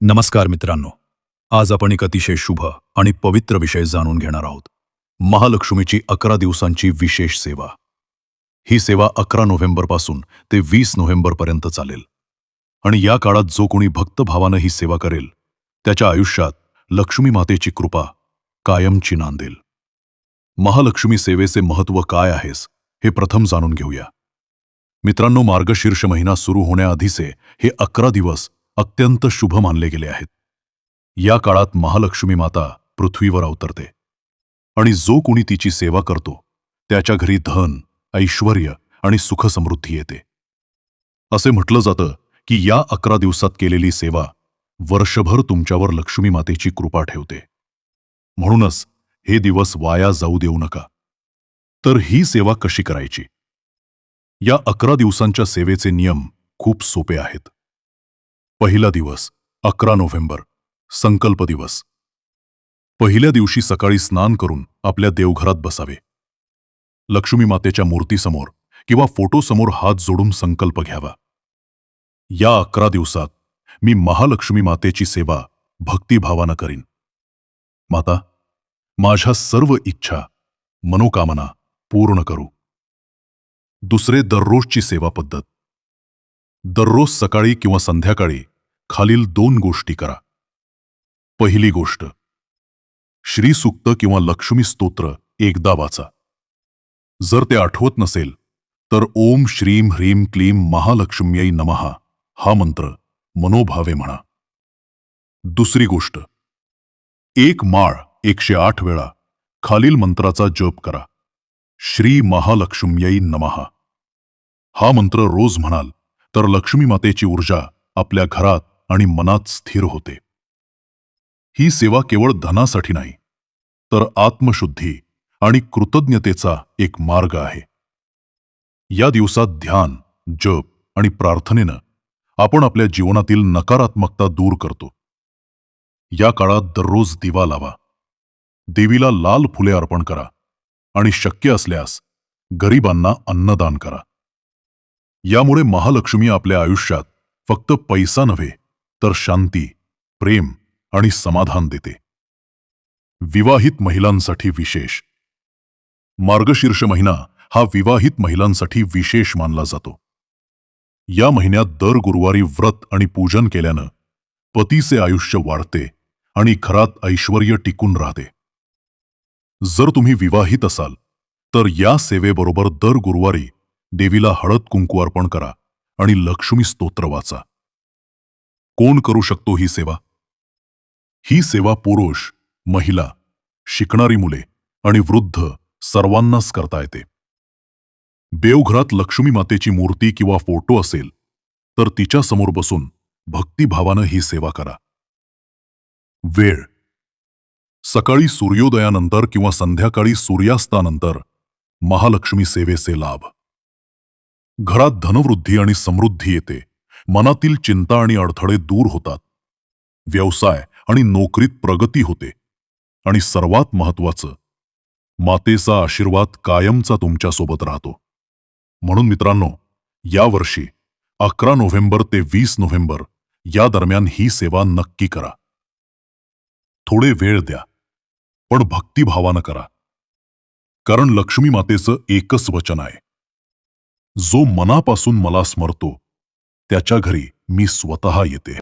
नमस्कार मित्रांनो. आज आपण एक अतिशय शुभ आणि पवित्र विषय जाणून घेणार आहोत. महालक्ष्मीची अकरा दिवसांची विशेष सेवा. ही सेवा अकरा नोव्हेंबरपासून ते वीस नोव्हेंबरपर्यंत चालेल. आणि या काळात जो कोणी भक्तभावानं ही सेवा करेल त्याच्या आयुष्यात लक्ष्मी मातेची कृपा कायमची नांदेल. महालक्ष्मी सेवेचे महत्त्व काय आहेस हे प्रथम जाणून घेऊया. मित्रांनो मार्गशीर्ष महिना सुरू होण्याआधीचे हे अकरा दिवस अत्यंत शुभ मानले गेले आहेत. या काळात महालक्ष्मी माता पृथ्वीवर अवतरते. आणि जो कोणी तिची सेवा करतो त्याच्या घरी धन ऐश्वर आणि सुखसमृद्धी येते. असे म्हटलं जातं की या अकरा दिवसात केलेली सेवा वर्षभर तुमच्यावर लक्ष्मी मातेची कृपा ठेवते. म्हणूनच हे दिवस वाया जाऊ देऊ नका. तर ही सेवा कशी करायची? या अकरा दिवसांच्या सेवेचे नियम खूप सोपे आहेत. पहिला दिवस अकरा नोव्हेंबर संकल्प दिवस. पहिल्या दिवशी सकाळी स्नान करून आपल्या देवघरात बसावे. लक्ष्मी मातेच्या मूर्तीसमोर किंवा फोटोसमोर हात जोडून संकल्प घ्यावा. या अकरा दिवसात मी महालक्ष्मी मातेची सेवा भक्तिभावानं करीन. माता माझ्या सर्व इच्छा मनोकामना पूर्ण करू. दुसरे दररोजची सेवा पद्धत. दररोज सकाळी किंवा संध्याकाळी खालील दोन गोष्टी करा. पहिली गोष्ट श्रीसुक्त किंवा लक्ष्मी स्तोत्र एकदा वाचा. जर ते आठवत नसेल तर ओम श्रीम ह्रीम क्लीम महालक्ष्म्यई नमहा हा मंत्र मनोभावे म्हणा. दुसरी गोष्ट एक माळ एकशे आठ वेळा खालील मंत्राचा जप करा. श्री महालक्ष्म्यई नमहा हा मंत्र रोज म्हणाल तर लक्ष्मी मातेची ऊर्जा आपल्या घरात आणि मनात स्थिर होते. ही सेवा केवळ धनासाठी नाही तर आत्मशुद्धी आणि कृतज्ञतेचा एक मार्ग आहे. या दिवसात ध्यान जप आणि प्रार्थनेनं आपण आपल्या जीवनातील नकारात्मकता दूर करतो. या काळात दररोज दिवा लावा. देवीला लाल फुले अर्पण करा आणि शक्य असल्यास गरिबांना अन्नदान करा. यामुळे महालक्ष्मी आपल्या आयुष्यात फक्त पैसा नव्हे तर शांती प्रेम आणि समाधान देते. विवाहित महिलांसाठी विशेष. मार्गशीर्ष महिना हा विवाहित महिलांसाठी विशेष मानला जातो. या महिन्यात दर गुरुवारी व्रत आणि पूजन केल्यानं पतीचे आयुष्य वाढते आणि घरात ऐश्वर टिकून राहते. जर तुम्ही विवाहित असाल तर या सेवेबरोबर दर गुरुवारी देवीला हळद कुंकू अर्पण करा आणि लक्ष्मी स्तोत्र वाचा. कोण करू शकतो ही सेवा? ही सेवा पुरुष महिला शिकणारी मुले आणि वृद्ध सर्वांनाच करता येते. देवघरात लक्ष्मी मातेची मूर्ती किंवा फोटो असेल तर तिच्या समोर बसून भक्तिभावानं ही सेवा करा. वेळ. सकाळी सूर्योदयानंतर किंवा संध्याकाळी सूर्यास्तानंतर महालक्ष्मी सेवेचे लाभ. घरात धनवृद्धी आणि समृद्धी येते. मनातील चिंता आणि अडथळे दूर होतात. व्यवसाय आणि नोकरीत प्रगती होते. आणि सर्वात महत्वाचं मातेचा आशीर्वाद कायमचा तुमच्यासोबत राहतो. म्हणून मित्रांनो यावर्षी अकरा नोव्हेंबर ते वीस नोव्हेंबर या दरम्यान ही सेवा नक्की करा. थोडे वेळ द्या पण भक्तिभावानं करा. कारण लक्ष्मी मातेचं एकच वचन आहे. जो मनापासून मला स्मरतो त्याच्या घरी मी स्वतः येते.